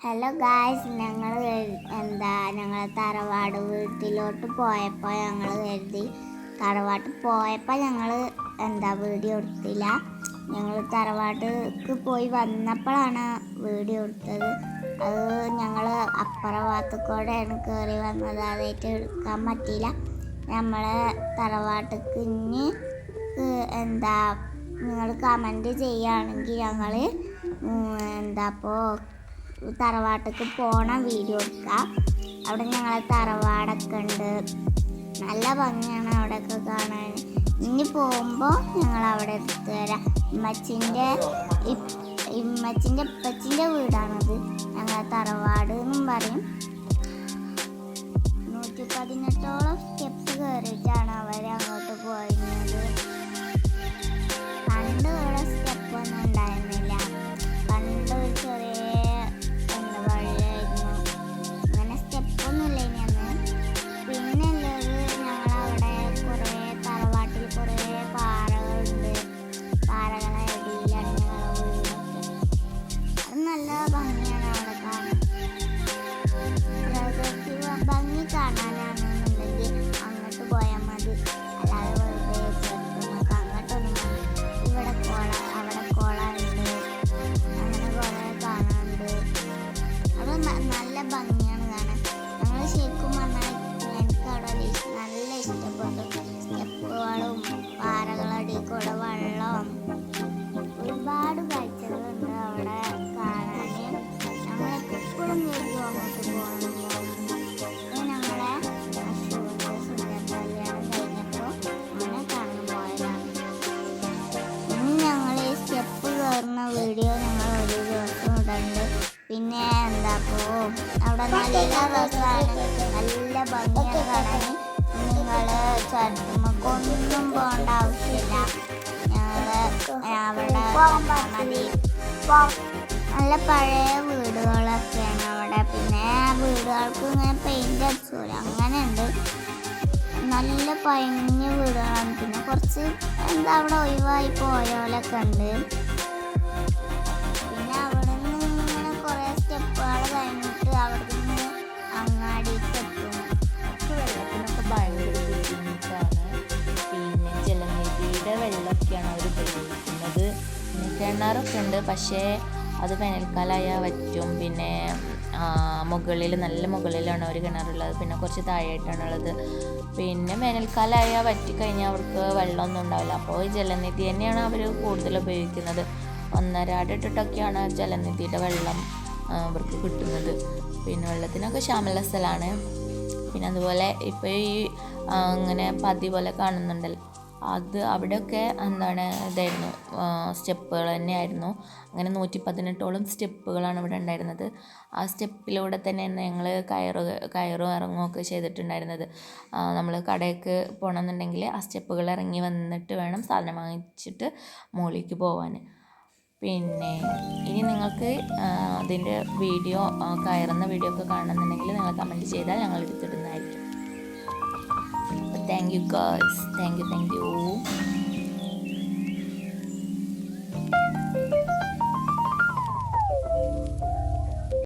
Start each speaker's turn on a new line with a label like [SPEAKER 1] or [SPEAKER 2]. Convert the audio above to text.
[SPEAKER 1] Hello guys ഞങ്ങൾ എന്താ ഞങ്ങൾ തറവാട് വീട്ടിലോട്ട് പോയപ്പോൾ ഞങ്ങൾ കരുതി. തറവാട്ട് പോയപ്പോൾ ഞങ്ങൾ എന്താ വീഡിയോ എടുത്തില്ല ഞങ്ങൾ തറവാട്ടിക്ക് പോയി വന്നപ്പോഴാണ് വീഡിയോ എടുത്തത് അത് ഞങ്ങൾ അപ്പുറ ഭാഗത്തുകൂടെയാണ് കയറി വന്നത്. അതായിട്ട് എടുക്കാൻ പറ്റിയില്ല. നമ്മളെ തറവാട്ടിക്ക് ഇനി എന്താ നിങ്ങൾ കമന്റ് ചെയ്യുകയാണെങ്കിൽ ഞങ്ങൾ എന്താ അപ്പോൾ തറവാട്ടിക്ക് പോണ വീഡിയോ എടുക്കാം. അവിടെ ഞങ്ങളെ തറവാടൊക്കെ ഉണ്ട്. നല്ല ഭംഗിയാണ് അവിടെയൊക്കെ കാണാൻ. ഇനി പോകുമ്പോൾ ഞങ്ങൾ അവിടെ എടുത്തു തരാം ഇമ്മച്ചിന്റെ ഇമ്മച്ചിന്റെ ഇപ്പച്ചിന്റെ വീടാണത്. ഞങ്ങളെ തറവാട് എന്നും പറയും. പിന്നെ എന്താ പോ? അവിടെ നല്ല രസമാണ്. നല്ല ഭംഗിയാണ് കാണാൻ. നിങ്ങൾ ചുമക്കൊന്നും പോകേണ്ട ആവശ്യമില്ല. ഞങ്ങൾ അവിടെ നല്ല പഴയ വീടുകളൊക്കെയാണ് അവിടെ. പിന്നെ വീടുകൾക്ക് ഇങ്ങനെ പെയിന്റ് അടിച്ചൂല. അങ്ങനെ ഉണ്ട് നല്ല പഴഞ്ഞ വീടുകളാണ്. പിന്നെ കുറച്ച് എന്താ അവിടെ ഒഴിവായി പോയോലൊക്കെ ഉണ്ട്. പിന്നെ
[SPEAKER 2] കിണറൊക്കെ ഉണ്ട് പക്ഷേ അത് വേനൽക്കാലമായാൽ വറ്റും. പിന്നെ മുകളിൽ നല്ല മുകളിലാണ് ഒരു കിണറുള്ളത്. പിന്നെ കുറച്ച് താഴെയായിട്ടാണുള്ളത് പിന്നെ വേനൽക്കാലമായാൽ വറ്റിക്കഴിഞ്ഞാൽ അവർക്ക് വെള്ളമൊന്നും ഉണ്ടാവില്ല. അപ്പോൾ ജലനിധി തന്നെയാണ് അവർ കൂടുതൽ ഉപയോഗിക്കുന്നത്. ഒന്നരാട് ഇട്ടിട്ടൊക്കെയാണ് ജലനിധിയുടെ വെള്ളം അവർക്ക് കിട്ടുന്നത്. പിന്നെ വെള്ളത്തിനൊക്കെ ക്ഷാമമുള്ള സ്ഥലമാണ്. പിന്നെ അതുപോലെ ഇപ്പോൾ ഈ അങ്ങനെ പതി പോലെ കാണുന്നുണ്ടല്ലോ. അത് അവിടെയൊക്കെ എന്താണ് ഇതായിരുന്നു സ്റ്റെപ്പുകൾ തന്നെയായിരുന്നു. അങ്ങനെ നൂറ്റി പതിനെട്ടോളം സ്റ്റെപ്പുകളാണ് ഇവിടെ ഉണ്ടായിരുന്നത്. ആ സ്റ്റെപ്പിലൂടെ തന്നെ ഞങ്ങൾ കയറ് കയറും ഇറങ്ങുകയൊക്കെ ചെയ്തിട്ടുണ്ടായിരുന്നത്. നമ്മൾ കടയ്ക്ക് പോകണമെന്നുണ്ടെങ്കിൽ ആ സ്റ്റെപ്പുകൾ ഇറങ്ങി വന്നിട്ട് വേണം സാധനം വാങ്ങിച്ചിട്ട് മുകളിലേക്ക് പോകാൻ പിന്നെ ഇനി നിങ്ങൾക്ക് അതിന്റെ വീഡിയോ കയറുന്ന വീഡിയോ ഒക്കെ കാണണമെന്നുണ്ടെങ്കിൽ നിങ്ങൾ കമന്റ് ചെയ്താൽ ഞങ്ങൾ എടുത്തിടുന്നതായിരിക്കും. Thank you guys. Thank you, thank you.